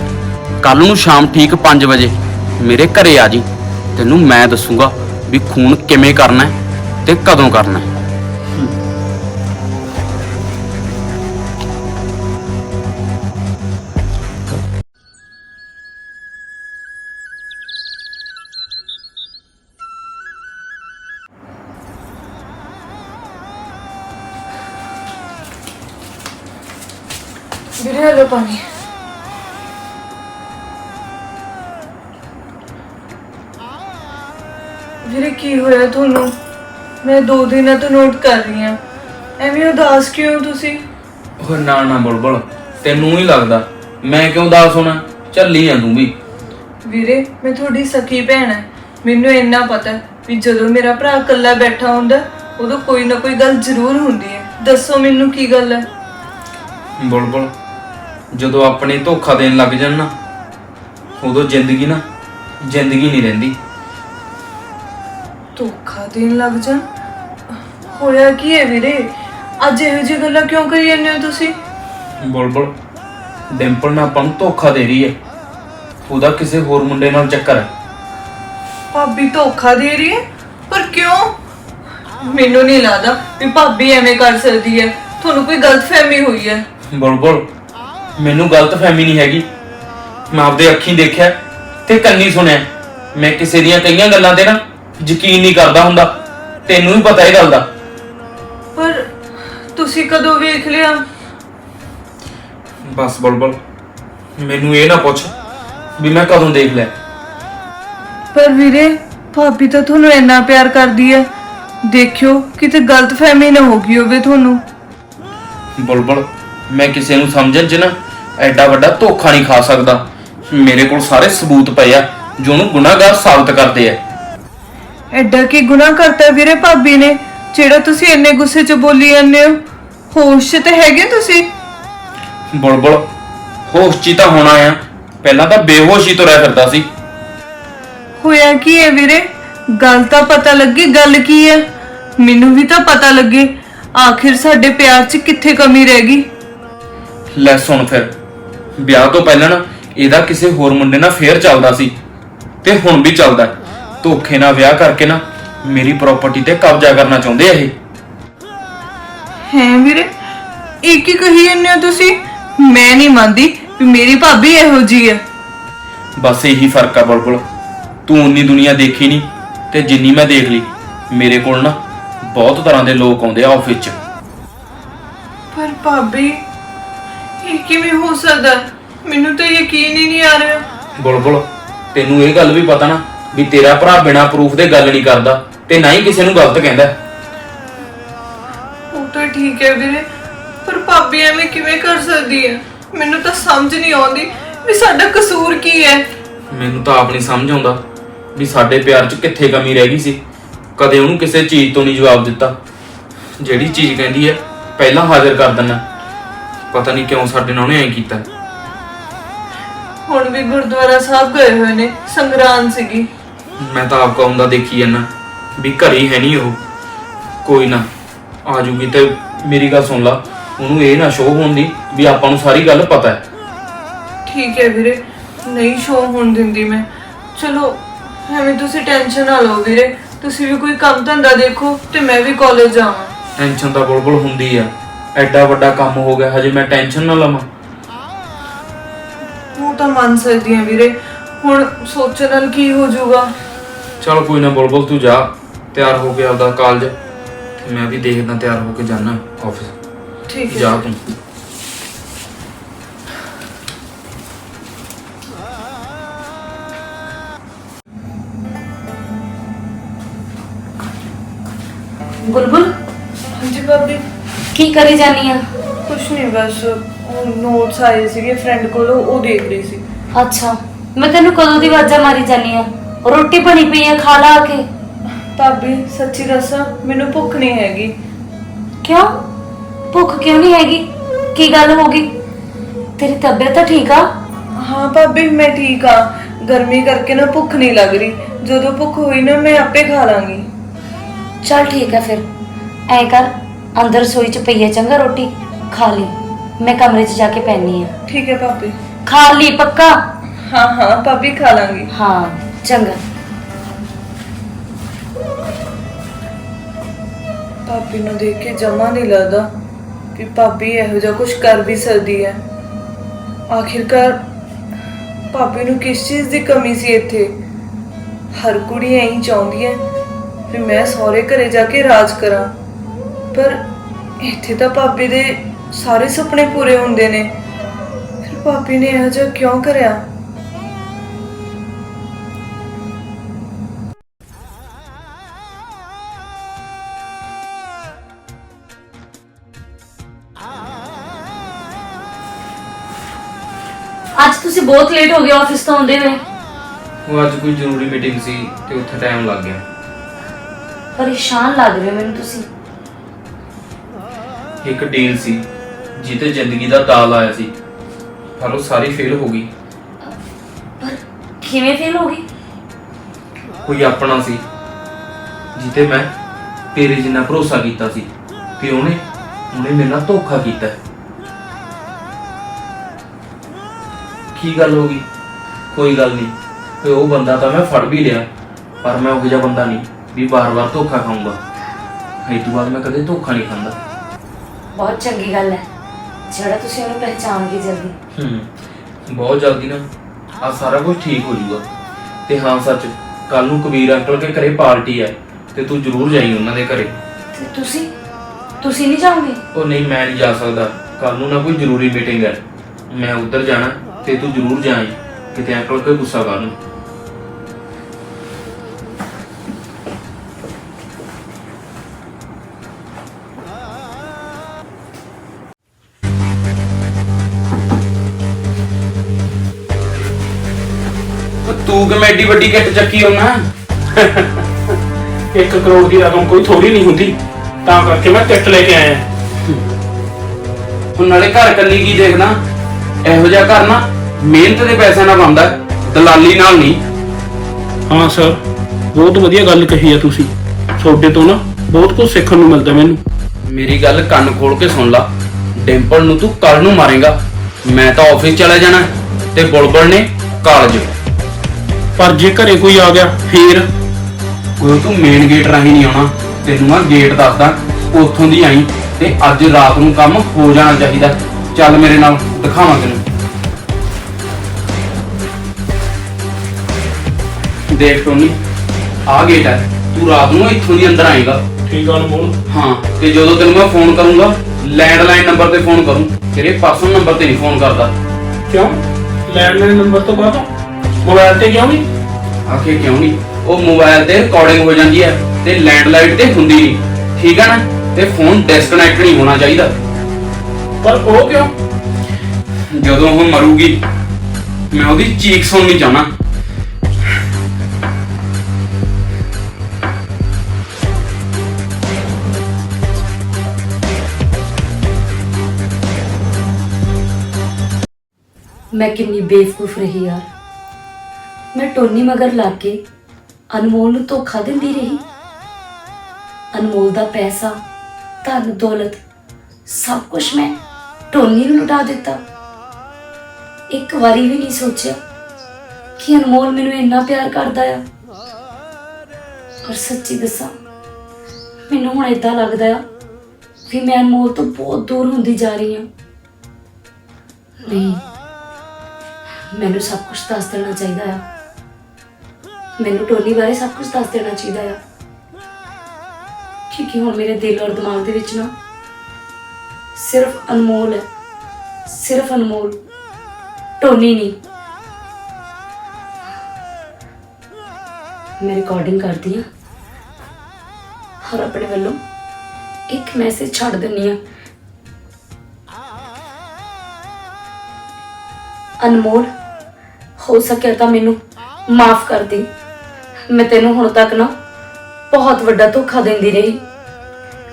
ਕੱਲ ਨੂੰ ਸ਼ਾਮ ਠੀਕ 5 ਵਜੇ ਮੇਰੇ ਘਰੇ ਆ ਜੀ। ਤੈਨੂੰ ਮੈਂ ਦੱਸੂਗਾ ਵੀ ਖੂਨ ਕਿਵੇਂ ਕਰਨਾ ਹੈ। ਤੇ ਕਦੋਂ ਕਰਨਾ? ਹੈ ਵੀਰੇ ਹਲੋ ਪਾਣੀ। ਮੈਂ ਦੋ ਦਿਨਾਂ ਤੋਂ ਨੋਟ ਕਰ ਰਹੀ ਹਾਂ। ਐਵੇਂ ਉਦਾਸ ਕਿਉਂ ਹੋ ਤੁਸੀਂ? ਓਏ ਨਾ ਨਾ ਬੁਲਬੁਲ ਤੈਨੂੰ ਹੀ ਲੱਗਦਾ? ਮੈਂ ਕਿਉਂ ਉਦਾਸ ਹੋਣਾ? ਚੱਲੀ ਜਾਂ ਤੂੰ ਵੀ। ਵੀਰੇ ਮੈਂ ਤੁਹਾਡੀ ਸਖੀ ਭੈਣ ਹਾਂ। ਮੈਨੂੰ ਇੰਨਾ ਪਤਾ ਹੈ ਵੀ ਜਦੋਂ ਮੇਰਾ ਭਰਾ ਇਕੱਲਾ ਬੈਠਾ ਹੁੰਦਾ ਉਦੋਂ ਕੋਈ ਨਾ ਕੋਈ ਗੱਲ ਜ਼ਰੂਰ ਹੁੰਦੀ ਹੈ। ਦੱਸੋ ਮੈਨੂੰ ਕੀ ਗੱਲ ਹੈ? ਬੁਲਬੁਲ ਜਦੋਂ ਆਪਣੇ ਧੋਖਾ ਦੇਣ ਲੱਗ ਜਾਣ ਨਾ ਉਦੋਂ ਜ਼ਿੰਦਗੀ ਨਾ ਜ਼ਿੰਦਗੀ ਨਹੀਂ ਰਹਿੰਦੀ। ਧੋਖਾ ਦੇਣ ਲੱਗ ਜਾ ਹੋਇਆ ਕੀ ਹੈ ਵੀਰੇ? ਅੱਜ ਇਹੋ ਜਿਹੀ ਗੱਲਾਂ ਕਿਉਂ ਕਰੀ ਜਾਂਦੇ ਹੋ ਤੁਸੀਂ? ਬੁਲਬੁਲ ਡਿੰਪਲ ਨਾ ਆਪਾਂ ਨੂੰ ਧੋਖਾ ਦੇ ਰਹੀ ਹੈ। ਉਹਦਾ ਕਿਸੇ ਹੋਰ ਮੁੰਡੇ ਨਾਲ ਚੱਕਰ ਹੈ। ਭਾਬੀ ਧੋਖਾ ਦੇ ਰਹੀ ਹੈ? ਪਰ ਕਿਉਂ? ਮੈਨੂੰ ਨਹੀਂ ਲੱਗਦਾ ਵੀ ਭਾਬੀ ਐਵੇਂ ਕਰ ਸਕਦੀ ਹੈ। ਤੁਹਾਨੂੰ ਕੋਈ ਗਲਤਫਹਿਮੀ ਹੋਈ ਹੈ? ਬੁਲਬੁਲ ਮੈਨੂੰ ਗਲਤ ਫਹਿਮੀ ਨਹੀਂ ਹੈਗੀ। ਮੈਂ ਆਪਦੇ ਅੱਖੀਂ ਦੇਖਿਆ ਤੇ ਕੰਨੀ ਸੁਣਿਆ। ਮੈਂ ਕਿਸੇ ਦੀਆਂ ਕਈਆਂ ਗੱਲਾਂ ਤੇ ਨਾ ਯਕੀਨ ਨਹੀਂ ਕਰਦਾ ਹੁੰਦਾ। ਤੈਨੂੰ ਵੀ ਪਤਾ ਇਹ ਗੱਲ ਦਾ। ਪਰ ਤੁਸੀਂ ਕਦੋਂ ਵੇਖ ਲਿਆ? ਬਸ ਬੁਲਬੁਲ ਮੈਨੂੰ ਇਹ ਨਾ ਪੁੱਛ ਵੀ ਮੈਂ ਕਦੋਂ ਦੇਖ ਲਿਆ। ਪਰ ਵੀਰੇ ਭਾਬੀ ਤਾਂ ਤੁਹਾਨੂੰ ਇੰਨਾ ਪਿਆਰ ਕਰਦੀ ਹੈ। ਦੇਖਿਓ ਕਿਤੇ ਗਲਤਫਹਿਮੀ ਨਾ ਹੋ ਗਈ ਹੋਵੇ ਤੁਹਾਨੂੰ। ਬੁਲਬੁਲ ਮੈਂ ਕਿਸੇ ਨੂੰ ਸਮਝਣ 'ਚ ਨਾ ਐਡਾ ਵੱਡਾ ਧੋਖਾ ਨਹੀਂ ਖਾ ਸਕਦਾ। ਮੇਰੇ ਕੋਲ ਸਾਰੇ ਸਬੂਤ ਪਏ ਆ ਜੋ ਉਹਨੂੰ ਗੁਨਾਹਗਾਰ ਸਾਬਤ ਕਰਦੇ ਆ। ਐਡਾ ਕੀ ਗੁਨਾਹ ਕਰਤਾ ਵੀਰੇ ਭਾਬੀ ਨੇ? ਜਿਹੜਾ ਤੁਸੀਂ ਇੰਨੇ ਗੁੱਸੇ 'ਚ ਬੋਲੀ ਜਾਂਦੇ ਹੋ ਹੋਸ਼ 'ਚ ਤੇ ਹੈਗੇ ਤੁਸੀਂ? ਬੁਲਬੁਲ ਹੋਸ਼ 'ਚ ਹੀ ਤਾਂ ਹੋਣਾ ਆ ਪਹਿਲਾਂ ਤਾਂ ਬੇਹੋਸ਼ ਹੀ ਤੁਰਿਆ ਫਿਰਦਾ ਸੀ। ਹੋਇਆ ਕੀ ਹੈ ਵੀਰੇ? ਗੱਲ ਤਾਂ ਪਤਾ ਲੱਗੀ ਗੱਲ ਕੀ ਹੈ? ਮੈਨੂੰ ਵੀ ਤਾਂ ਪਤਾ ਲੱਗੇ ਆਖਿਰ ਸਾਡੇ ਪਿਆਰ 'ਚ ਕਿੱਥੇ ਕਮੀ ਰਹਿ ਗਈ? ਲੈ ਸੁਣ ਫਿਰ। ਵਿਆਹ ਤੋਂ ਪਹਿਲਾਂ ਨਾ ਇਹਦਾ ਕਿਸੇ ਹੋਰ ਮੁੰਡੇ ਨਾਲ ਫੇਰ ਚੱਲਦਾ ਸੀ। ਤੇ ਹੁਣ ਵੀ ਚੱਲਦਾ ਹੈ। ਧੋਖੇ ਨਾਲ ਵਿਆਹ ਕਰਕੇ ਨਾ ਮੇਰੀ ਪ੍ਰਾਪਰਟੀ ਤੇ ਕਬਜ਼ਾ ਕਰਨਾ ਚਾਹੁੰਦੇ ਆ ਇਹ। ਹੈ ਵੀਰੇ ਇੱਕ ਹੀ ਕਹੀ ਜਾਂਦੇ ਹੋ ਤੁਸੀਂ? ਮੈਂ ਨਹੀਂ ਮੰਨਦੀ ਵੀ ਮੇਰੀ ਭਾਬੀ ਇਹੋ ਜੀ ਹੈ। ਬਸ ਇਹੀ ਫ਼ਰਕ ਆ ਬੁਲਬੁਲ। ਤੂੰ ਉਨੀ ਦੁਨੀਆ ਦੇਖੀ ਨਹੀਂ ਤੇ ਜਿੰਨੀ ਮੈਂ ਦੇਖ ਲਈ ਮੇਰੇ ਕੋਲ ਨਾ ਬਹੁਤ ਤਰ੍ਹਾਂ ਦੇ ਲੋਕ ਆਉਂਦੇ ਆ ਆਫਿਸ 'ਚ। ਪਰ ਭਾਬੀ ਇਹ ਕਿਵੇਂ ਹੋ ਸਕਦਾ? ਮੈਨੂੰ ਤਾਂ ਯਕੀਨ ਹੀ ਨਹੀਂ ਆ ਰਿਹਾ। ਬੁਲਬੁਲ ਤੈਨੂੰ ਇਹ ਗੱਲ ਵੀ ਪਤਾ ਨਾ ਵੀ ਤੇਰਾ ਭਰਾ ਬਿਨਾਂ ਪ੍ਰੂਫ ਦੇ ਗੱਲ ਨਹੀਂ ਕਰਦਾ। ਤੇ ਨਾ ਹੀ ਕਿਸੇ ਨੂੰ ਗਲਤ ਕਹਿੰਦਾ। ਉਹ ਤਾਂ ਠੀਕ ਹੈ ਵੀਰੇ ਪਰ ਭਾਬੀ ਐਵੇਂ ਕਿਵੇਂ ਕਰ ਸਕਦੀ ਹੈ? ਮੈਨੂੰ ਤਾਂ ਸਮਝ ਨਹੀਂ ਆਉਂਦੀ ਵੀ ਸਾਡਾ ਕਸੂਰ ਕੀ ਹੈ। ਮੈਨੂੰ ਤਾਂ ਆਪ ਨਹੀਂ ਸਮਝ ਆਉਂਦਾ ਵੀ ਸਾਡੇ ਪਿਆਰ 'ਚ ਕਿੱਥੇ ਕਮੀ ਰਹਿ ਗਈ ਸੀ। ਕਦੇ ਉਹਨੂੰ ਕਿਸੇ ਚੀਜ਼ ਤੋਂ ਨਹੀਂ ਜਵਾਬ ਦਿੱਤਾ। ਜਿਹੜੀ ਚੀਜ਼ ਕਹਿੰਦੀ ਹੈ ਪਹਿਲਾਂ ਹਾਜ਼ਰ ਕਰ ਦਿੰਦਾ। ਪਤਾ ਨਹੀਂ ਕਿਉਂ ਸਾਡੇ ਨਾਲ ਉਹਨੇ ਐਂ ਕੀਤਾ। ਹੁਣ ਵੀ ਗੁਰਦੁਆਰਾ ਸਾਹਿਬ ਗਏ ਹੋਏ ਨੇ ਸੰਗਰਾਂਦ ਸੀਗੀ। ਮੈਂ ਤਾਂ ਆਪ ਕਹੂੰਦਾ ਦੇਖੀ ਜਾਂਦਾ। ਵੀ ਘਰੇ ਹੀ ਨਹੀਂ ਉਹ। ਕੋਈ ਨਾ ਆ ਜੂਗੀ ਤੇ ਮੇਰੀ ਗੱਲ ਸੁਣ ਲਾ। ਉਹਨੂੰ ਇਹ ਨਾ ਸ਼ੋਅ ਹੋਣ ਦੀ ਵੀ ਆਪਾਂ ਨੂੰ ਸਾਰੀ ਗੱਲ ਪਤਾ ਹੈ। ਠੀਕ ਹੈ ਵੀਰੇ ਨਹੀਂ ਸ਼ੋ ਹੋਣ ਦਿੰਦੀ ਮੈਂ। ਚਲੋ ਐਵੇਂ ਤੁਸੀਂ ਟੈਨਸ਼ਨ ਨਾ ਲਓ ਵੀਰੇ। ਤੁਸੀਂ ਵੀ ਕੋਈ ਕੰਮ ਧੰਦਾ ਦੇਖੋ ਤੇ ਮੈਂ ਵੀ ਕਾਲਜ ਜਾਵਾਂ। ਟੈਨਸ਼ਨ ਤਾਂ ਬੁਲਬੁਲ ਹੁੰਦੀ ਆ। ਐਡਾ ਵੱਡਾ ਕੰਮ ਹੋ ਗਿਆ ਹਜੇ ਮੈਂ ਟੈਨਸ਼ਨ ਨਾ ਲਵਾਂ। ਉਹ ਤਾਂ ਮੰਨ ਸਕਦੀ ਹਾਂ ਵੀਰੇ। ਹੁਣ ਸੋਚਣ ਨਾਲ ਕੀ ਹੋ ਜਾਊਗਾ? ਚਲ ਕੋਈ ਨਾ ਬੁਲਬੁਲ ਤੂੰ ਜਾ। ਤਿਆਰ ਹੋ ਕੇ ਆਪਦਾ ਕਾਲਜ ਤੇ ਮੈਂ ਵੀ ਦੇਖਦਾ ਤਿਆਰ ਹੋ ਕੇ ਜਾਣਾ ਆਫਿਸ ਠੀਕ ਹੈ। ਜਾ ਤੂੰ ਬੁਲਬੁਲ? ਹਾਂਜੀ ਭਾਬੀ। ਕੀ ਕਰੀ ਜਾਨੀ ਆ? ਕੁਛ ਨਹੀਂ ਬਸ ਉਹ ਨੋਟਸ ਆਏ ਸੀਗੇ ਫਰੈਂਡ ਕੋਲੋਂ ਉਹ ਦੇਖ ਰਹੀ ਸੀ। ਅੱਛਾ। ਮੈਂ ਤੈਨੂੰ ਕਦੋਂ ਦੀ ਆਵਾਜ਼ਾਂ ਮਾਰੀ ਜਾਨੀ ਆ? ਰੋਟੀ ਬਣੀ ਪਈ ਆ ਖਾ ਲਾ ਕੇ। ਭਾਬੀ ਸੱਚੀ ਦੱਸਾਂ ਮੈਨੂੰ ਭੁੱਖ ਨਹੀਂ ਹੈਗੀ। ਕਿਉਂ? ਭੁੱਖ ਕਿਉਂ ਨਹੀਂ ਹੈਗੀ? ਕੀ ਗੱਲ ਹੋ ਗਈ? ਤੇਰੀ ਤਬੀਅਤ ਤਾਂ ਠੀਕ ਆ? ਹਾਂ ਭਾਬੀ ਮੈਂ ਠੀਕ ਆ। ਗਰਮੀ ਕਰਕੇ ਨਾ ਭੁੱਖ ਨਹੀਂ ਲੱਗ ਰਹੀ। ਜਦੋਂ ਭੁੱਖ ਹੋਈ ਨਾ ਮੈਂ ਆਪੇ ਖਾ ਲਾਂਗੀ। ਚਲ ਠੀਕ ਹੈ ਫਿਰ। ਐ ਕਰ ਅੰਦਰ ਰਸੋਈ ਚ ਪਈ ਹੈ ਚੰਗਾ ਰੋਟੀ ਖਾ ਲਈ। ਮੈਂ ਕਮਰੇ 'ਚ ਜਾ ਕੇ ਪੈਣੀ ਆ। ਠੀਕ ਹੈ ਭਾਬੀ। ਖਾ ਲਈ ਪੱਕਾ? ਹਾਂ ਹਾਂ ਭਾਬੀ ਖਾ ਲਾਂਗੀ। ਹਾਂ ਚੰਗਾ। ਭਾਬੀ ਨੂੰ ਦੇਖ ਕੇ ਜਮਾ ਨਹੀਂ ਲੱਗਦਾ ਕਿ ਭਾਬੀ ਇਹੋ ਜਿਹਾ ਕੁਝ ਕਰ ਵੀ ਸਕਦੀ ਹੈ। ਆਖਿਰਕਾਰ ਭਾਬੀ ਨੂੰ ਕਿਸ ਚੀਜ਼ ਦੀ ਕਮੀ ਸੀ ਇੱਥੇ? ਹਰ ਕੁੜੀ ਐਂ ਹੀ ਚਾਹੁੰਦੀ ਹੈ ਵੀ ਮੈਂ ਸਹੁਰੇ ਘਰੇ ਜਾ ਕੇ ਰਾਜ ਕਰਾਂ। ਪਰ ਇੱਥੇ ਤਾਂ ਭਾਬੀ ਦੇ ਸਾਰੇ ਸੁਪਨੇ ਪੂਰੇ ਹੁੰਦੇ ਨੇ। ਫਿਰ ਭਾਬੀ ਨੇ ਇਹੋ ਜਿਹਾ ਕਿਉਂ ਕਰਿਆ? ਬਹੁਤ ਲੇਟ ਹੋ ਗਏ ਆਫਿਸ ਤੋਂ ਆਉਂਦੇ ਹੋਏ। ਉਹ ਅੱਜ ਕੋਈ ਜ਼ਰੂਰੀ ਮੀਟਿੰਗ ਸੀ ਤੇ ਉੱਥੇ ਟਾਈਮ ਲੱਗ ਗਿਆ। ਪਰੇਸ਼ਾਨ ਲੱਗ ਰਹੇ ਹੋ ਮੈਨੂੰ ਤੁਸੀਂ। ਇੱਕ ਡੀਲ ਸੀ ਜਿੱਤੇ ਜ਼ਿੰਦਗੀ ਦਾ ਦਾਲ ਆਇਆ ਸੀ ਪਰ ਉਹ ਸਾਰੀ ਫੇਲ ਹੋ ਗਈ। ਪਰ ਕਿਵੇਂ ਫੇਲ ਹੋ ਗਈ? ਕੋਈ ਆਪਣਾ ਸੀ ਜਿੱਤੇ ਮੈਂ ਤੇਰੇ ਜਿੰਨਾ ਭਰੋਸਾ ਕੀਤਾ ਸੀ ਤੇ ਉਹਨੇ ਉਹਨੇ ਮੇਰੇ ਨਾਲ ਧੋਖਾ ਕੀਤਾ। ਕੀ ਗੱਲ ਹੋ ਗਈ? ਕੋਈ ਗੱਲ ਨਹੀਂ। ਤੇ ਉਹ ਬੰਦਾ ਤਾਂ ਮੈਂ ਫੜ ਵੀ ਲਿਆ ਪਰ ਮੈਂ ਉਹ ਜਿਹਾ ਬੰਦਾ ਨਹੀਂ ਵੀ ਵਾਰ-ਵਾਰ ਧੋਖਾ ਖਾਊਂਗਾ। ਇਹ ਤੋਂ ਬਾਅਦ ਮੈਂ ਕਦੇ ਧੋਖਾ ਨਹੀਂ ਖਾਂਦਾ। ਬਹੁਤ ਚੰਗੀ ਗੱਲ ਹੈ। ਜਿਹੜਾ ਤੁਸੀਂ ਉਹਨੂੰ ਪਹਿਚਾਨ ਗਏ ਜਲਦੀ। ਹੂੰ ਬਹੁਤ ਜਲਦੀ ਨਾ। ਆ ਸਾਰਾ ਕੁਝ ਠੀਕ ਹੋ ਜਾਊਗਾ। ਤੇ ਹਾਂ ਸੱਚ ਕੱਲ ਨੂੰ ਕਬੀਰ ਅੰਕਲ ਕੇ ਘਰੇ ਪਾਰਟੀ ਹੈ ਤੇ ਤੂੰ ਜ਼ਰੂਰ ਜਾਈਂ ਉਹਨਾਂ ਦੇ ਘਰੇ। ਤੇ ਤੁਸੀਂ? ਤੁਸੀਂ ਨਹੀਂ ਜਾਓਗੇ? ਉਹ ਨਹੀਂ ਮੈਂ ਨਹੀਂ ਜਾ ਸਕਦਾ। ਕੱਲ ਨੂੰ ਨਾ ਕੋਈ ਜ਼ਰੂਰੀ ਮੀਟਿੰਗ ਹੈ। ਮੈਂ ਉੱਧਰ ਜਾਣਾ। ਤੇ ਤੂੰ ਜ਼ਰੂਰ ਜਾਈਂ ਕਿਤੇ ਅੰਕਲ ਕੋਈ ਗੁੱਸਾ ਕਰਨ ਤੂੰ ਕਿਵੇਂ ਐਡੀ ਵੱਡੀ ਕਿੱਟ ਚੱਕੀ ਹੋਣਾ 1 ਕਰੋੜ ਦੀ ਰਕਮ ਕੋਈ ਥੋੜੀ ਨਹੀਂ ਹੁੰਦੀ ਤਾਂ ਕਰਕੇ ਮੈਂ ਕਿੱਟ ਲੈ ਕੇ ਆਇਆ। ਹੁਣ ਨਾਲੇ ਘਰ ਕੱਲੀ ਕੀ ਦੇਖਣਾ? ਇਹੋ ਜਿਹਾ ਘਰ ਨਾ ਮਿਹਨਤ ਦੇ ਪੈਸਿਆਂ ਨਾਲ ਬਣਦਾ ਦਲਾਲੀ ਨਾਲ ਨਹੀਂ। ਹਾਂ ਸਰ ਬਹੁਤ ਵਧੀਆ ਗੱਲ ਕਹੀ ਹੈ ਤੁਸੀਂ। ਤੁਹਾਡੇ ਤੋਂ ਨਾ ਬਹੁਤ ਕੁਝ ਸਿੱਖਣ ਨੂੰ ਮਿਲਦਾ ਮੈਨੂੰ। ਮੇਰੀ ਗੱਲ ਕੰਨ ਖੋਲ ਕੇ ਸੁਣ ਲਾ। ਡਿੰਪਲ ਨੂੰ ਤੂੰ ਕੱਲ ਨੂੰ ਮਾਰੇਗਾ। ਮੈਂ ਤਾਂ ਆਫਿਸ ਚਲਾ ਜਾਣਾ ਤੇ ਬੁਲਬੁਲ ਨੇ ਕਾਲਜ। ਪਰ ਜੇ ਘਰੇ ਕੋਈ ਆ ਗਿਆ ਫੇਰ? ਕੋਈ ਤੂੰ ਮੇਨ ਗੇਟ ਰਾਹੀਂ ਨਹੀਂ ਆਉਣਾ। ਤੈਨੂੰ ਮੈਂ ਗੇਟ ਦੱਸਦਾ ਉੱਥੋਂ ਦੀ ਆਈ ਤੇ ਅੱਜ ਰਾਤ ਨੂੰ ਕੰਮ ਹੋ ਜਾਣਾ ਚਾਹੀਦਾ। ਚੱਲ ਮੇਰੇ ਨਾਲ ਦਿਖਾਵਾਂ ਤੈਨੂੰ। ਦੇਖ ਟੋਨੀ ਆ ਗੇਟ ਹੈ ਤੂੰ ਰਾਤ ਨੂੰ ਇੱਥੋਂ ਦੀ ਅੰਦਰ ਆਏਗਾ। ਠੀਕ ਆ ਅਨਮੋਲ ਹਾਂ ਤੇ ਜਦੋਂ ਤੈਨੂੰ ਮੈਂ ਫੋਨ ਕਰੂੰਗਾ ਲੈਂਡਲਾਈਨ ਨੰਬਰ ਤੇ ਫੋਨ ਕਰੂੰ। ਤੇਰੇ ਪਰਸਨਲ ਨੰਬਰ ਤੇ ਨਹੀਂ ਫੋਨ ਕਰਦਾ। ਕਿਉਂ? ਲੈਂਡਲਾਈਨ ਨੰਬਰ ਤੋਂ ਬਾਅਦ? ਮੋਬਾਈਲ ਤੇ ਕਿਉਂ ਨਹੀਂ? ਆਖੇ ਕਿਉਂ ਨਹੀਂ? ਉਹ ਮੋਬਾਈਲ ਤੇ ਰਿਕਾਰਡਿੰਗ ਹੋ ਜਾਂਦੀ ਹੈ ਤੇ ਲੈਂਡਲਾਈਨ ਤੇ ਹੁੰਦੀ ਨਹੀਂ। ਠੀਕ ਹੈ ਨਾ? ਤੇ ਫੋਨ ਡਿਸਕਨੈਕਟ ਨਹੀਂ ਹੋਣਾ ਚਾਹੀਦਾ। ਪਰ ਉਹ ਕਿਉਂ? ਜਦੋਂ ਉਹ ਮਰੂਗੀ ਮੈਂ ਉਹਦੀ ਚੀਖ ਸੁਣਨੀ ਚਾਹਣਾ ਮੈਂ ਕਿੰਨੀ ਬੇਵਕੂਫ ਰਹੀ ਯਾਰ ਮੈਂ ਟੋਨੀ ਮਗਰ ਲੱਗ ਕੇ ਅਨਮੋਲ ਨੂੰ ਧੋਖਾ ਦਿੰਦੀ ਰਹੀ। ਅਨਮੋਲ ਦਾ ਪੈਸਾ, ਧਨ, ਦੌਲਤ, ਸਭ ਕੁਝ ਮੈਂ ਟੋਨੀ ਨੂੰ ਲੁਟਾ ਦਿੱਤਾ। ਇੱਕ ਵਾਰੀ ਵੀ ਨਹੀਂ ਸੋਚਿਆ ਕਿ ਅਨਮੋਲ ਮੈਨੂੰ ਇੰਨਾ ਪਿਆਰ ਕਰਦਾ ਆ। ਪਰ ਸੱਚੀ ਦੱਸਾਂ, ਮੈਨੂੰ ਹੁਣ ਇਦਾਂ ਲੱਗਦਾ ਆ ਵੀ ਮੈਂ ਅਨਮੋਲ ਤੋਂ ਬਹੁਤ ਦੂਰ ਹੁੰਦੀ ਜਾ ਰਹੀ ਹਾਂ ਨਹੀਂ ਮੈਨੂੰ ਸਭ ਕੁਝ ਦੱਸ ਦੇਣਾ ਚਾਹੀਦਾ ਆ। ਮੈਨੂੰ ਟੋਨੀ ਬਾਰੇ ਸਭ ਕੁਝ ਦੱਸ ਦੇਣਾ ਚਾਹੀਦਾ ਆ। ਕਿਉਂਕਿ ਹੁਣ ਮੇਰੇ ਦਿਲ ਔਰ ਦਿਮਾਗ ਦੇ ਵਿੱਚ ਨਾ ਸਿਰਫ ਅਨਮੋਲ ਹੈ। ਸਿਰਫ ਅਨਮੋਲ। ਟੋਨੀ ਨਹੀਂ। ਮੈਂ ਰਿਕਾਰਡਿੰਗ ਕਰਦੀ ਆ। ਹਰ ਆਪਣੇ ਵੱਲੋਂ ਇੱਕ ਮੈਸੇਜ ਛੱਡ ਦਿੰਨੀ ਆ। ਅਨਮੋਲ ਹੋ ਸਕਿਆ ਤਾਂ ਮੈਨੂੰ ਮਾਫ ਕਰ ਦੇ। ਮੈਂ ਤੈਨੂੰ ਹੁਣ ਤੱਕ ਨਾ ਬਹੁਤ ਵੱਡਾ ਧੋਖਾ ਦਿੰਦੀ ਰਹੀ।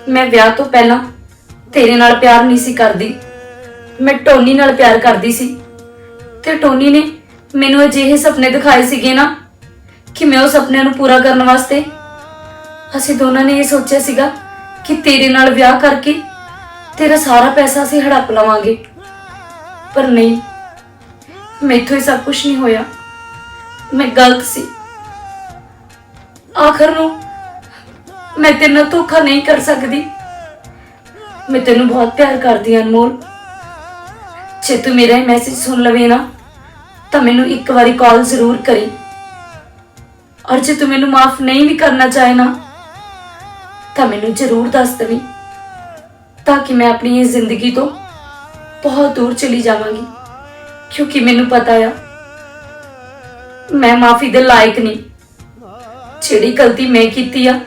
ਮੈਂ ਵਿਆਹ ਤੋਂ ਪਹਿਲਾਂ ਤੇਰੇ ਨਾਲ ਪਿਆਰ ਨਹੀਂ ਸੀ ਕਰਦੀ। ਮੈਂ ਟੋਨੀ ਨਾਲ ਪਿਆਰ ਕਰਦੀ ਸੀ। ਤੇ ਟੋਨੀ ਨੇ ਮੈਨੂੰ ਅਜਿਹੇ ਸੁਪਨੇ ਦਿਖਾਏ ਸੀਗੇ ਨਾ ਕਿ ਮੈਂ ਉਹ ਸੁਪਨਿਆਂ ਨੂੰ ਪੂਰਾ ਕਰਨ ਵਾਸਤੇ ਅਸੀਂ ਦੋਨਾਂ ਨੇ ਇਹ ਸੋਚਿਆ ਸੀਗਾ ਕਿ ਤੇਰੇ ਨਾਲ ਵਿਆਹ ਕਰਕੇ ਤੇਰਾ ਸਾਰਾ ਪੈਸਾ ਅਸੀਂ ਹੜੱਪ ਲਵਾਂਗੇ। ਪਰ ਨਹੀਂ ਮੈਥੋਂ ਹੀ ਸਭ ਕੁਝ ਨਹੀਂ ਹੋਇਆ। ਮੈਂ ਗਲਤ ਸੀ। ਆਖਰ ਨੂੰ ਮੈਂ ਤੇਰੇ ਨਾਲ ਧੋਖਾ ਨਹੀਂ ਕਰ ਸਕਦੀ। ਮੈਂ ਤੈਨੂੰ ਬਹੁਤ ਪਿਆਰ ਕਰਦੀ ਹਾਂ ਅਨਮੋਲ। ਜੇ ਤੂੰ ਮੇਰਾ ਇਹ ਮੈਸੇਜ ਸੁਣ ਲਵੇ ਨਾ, ਤਾਂ ਮੈਨੂੰ ਇੱਕ ਵਾਰੀ ਕਾਲ ਜ਼ਰੂਰ ਕਰੀ। ਔਰ ਜੇ ਤੂੰ ਮੈਨੂੰ ਮਾਫ ਨਹੀਂ ਵੀ ਕਰਨਾ ਚਾਹੇ ਨਾ, ਤਾਂ ਮੈਨੂੰ ਜ਼ਰੂਰ ਦੱਸ ਦੇਵੀਂ, ਤਾਂ ਕਿ ਮੈਂ ਆਪਣੀ ਇਹ ਜ਼ਿੰਦਗੀ ਤੋਂ ਬਹੁਤ ਦੂਰ ਚਲੀ ਜਾਵਾਂਗੀ। ਕਿਉਂਕਿ ਮੈਨੂੰ ਪਤਾ ਆ, ਮੈਂ ਮਾਫੀ ਦੇ ਲਾਇਕ ਨਹੀਂ। ਜਿਹੜੀ ਗਲਤੀ ਮੈਂ ਕੀਤੀ ਆ,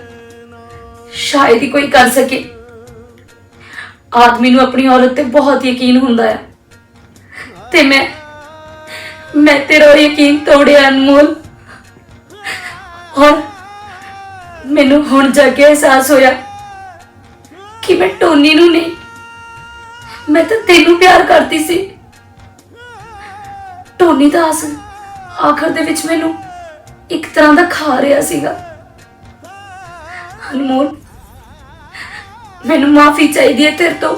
ਸ਼ਾਇਦ ਹੀ ਕੋਈ ਕਰ ਸਕੇ। ਆਦਮੀ ਨੂੰ ਆਪਣੀ ਔਰਤ ਤੇ ਬਹੁਤ ਯਕੀਨ ਹੁੰਦਾ ਆ। ਤੇ ਮੈਂ ਮੈਂ ਤੇਰਾ ਯਕੀਨ ਤੋੜਿਆ ਅਨਮੋਲ। ਔਰ ਮੈਨੂੰ ਹੁਣ ਜਾ ਕੇ ਅਹਿਸਾਸ ਹੋਇਆ ਕਿ ਮੈਂ ਟੋਨੀ ਨੂੰ ਨਹੀਂ, ਮੈਂ ਤਾਂ ਤੈਨੂੰ ਪਿਆਰ ਕਰਦੀ ਸੀ। ਟੋਨੀ ਦਾ ਆਸ ਆਖਰ ਦੇ ਵਿੱਚ ਮੈਨੂੰ ਇੱਕ ਤਰ੍ਹਾਂ ਦਾ ਖਾ ਰਿਹਾ ਸੀਗਾ। ਅਨਮੋਲ ਮੈਨੂੰ ਮਾਫੀ ਚਾਹੀਦੀ ਹੈ ਤੇਰੇ ਤੋਂ।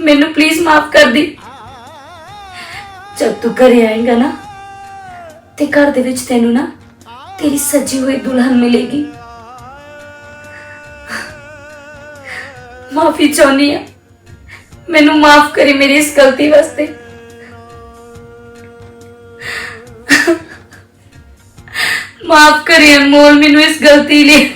ਮੈਨੂੰ ਪਲੀਜ਼ ਮਾਫ ਕਰ ਦੀ। ਜਦ ਤੂੰ ਘਰੇ ਆਏਗਾ ਨਾ, ਤੇ ਘਰ ਦੇ ਵਿੱਚ ਤੈਨੂੰ ਨਾ ਤੇਰੀ ਸੱਜੀ ਹੋਈ ਦੁਲਹਨ ਮਿਲੇਗੀ। ਮਾਫੀ ਚਾਹੁੰਦੀ ਆ ਮੈਨੂੰ ਮਾਫ ਕਰੀ ਮੇਰੀ ਇਸ ਗਲਤੀ ਵਾਸਤੇ। ਮਾਫ ਕਰੇ ਅਨਮੋਲ ਮੈਨੂੰ ਇਸ ਗਲਤੀ ਲਈ।